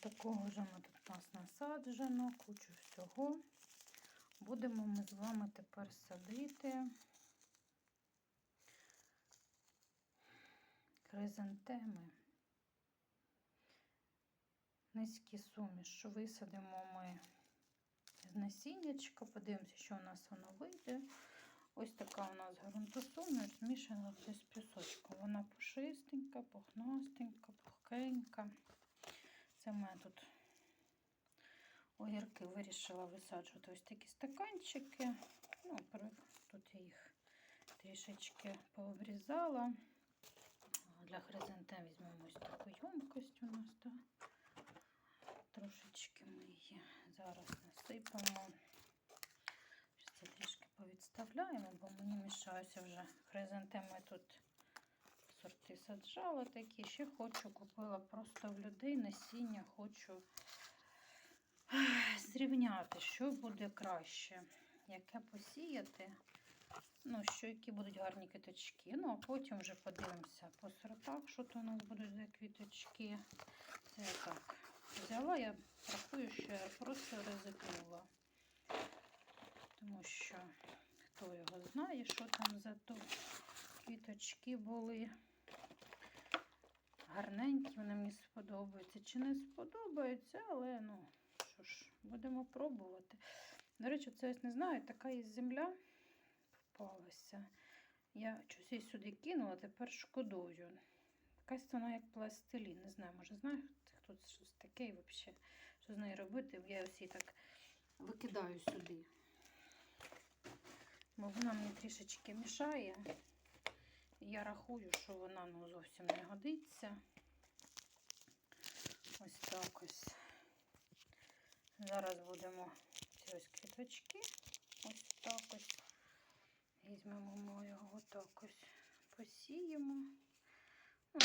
такого вже ми тут у нас насаджено, кучу всього. Будемо ми з вами тепер садити хризантеми. Низькі суміш. Висадимо ми з насіннячка, подивимося, що у нас воно вийде. Ось така у нас ґрунтосуміш, змішана з пісочком. Вона пушистенька, пухнастенька, пухкенька. Це в мене тут огірки вирішила висаджувати ось такі стаканчики. Ну, тут я їх трішечки пообрізала. Для хризантем візьмемо ось таку ємкость у нас. Так. Трошечки ми її зараз насипаємо. Щас Це трішки повідставляємо, бо мені мішаються вже хризантеми тут сорти саджала такі. Ще хочу, купила просто в людей насіння, хочу зрівняти, що буде краще, яке посіяти. Ну, що які будуть гарні квіточки. Ну, а потім вже подивимося по сортах, що то у нас будуть за квіточки. Це я так взяла, я рахую, що я просто ризикнула. Тому що хто його знає, що там за то квіточки були. Гарненькі, вони мені сподобаються. Чи не сподобаються, але ну, що ж, будемо пробувати. До речі, це ось не знаю, така є земля попалася. Я щось її сюди кинула, тепер шкодую. Якась вона як пластилін. Не знаю, може знає хто це щось таке і взагалі, що з нею робити. Я ось її так викидаю сюди. Бо вона мені трішечки мішає. Я рахую, що вона ну, зовсім не годиться. Ось так ось. Зараз будемо ці ось квіточки. Ось так ось. Візьмемо ми його отак ось посіємо. Ну,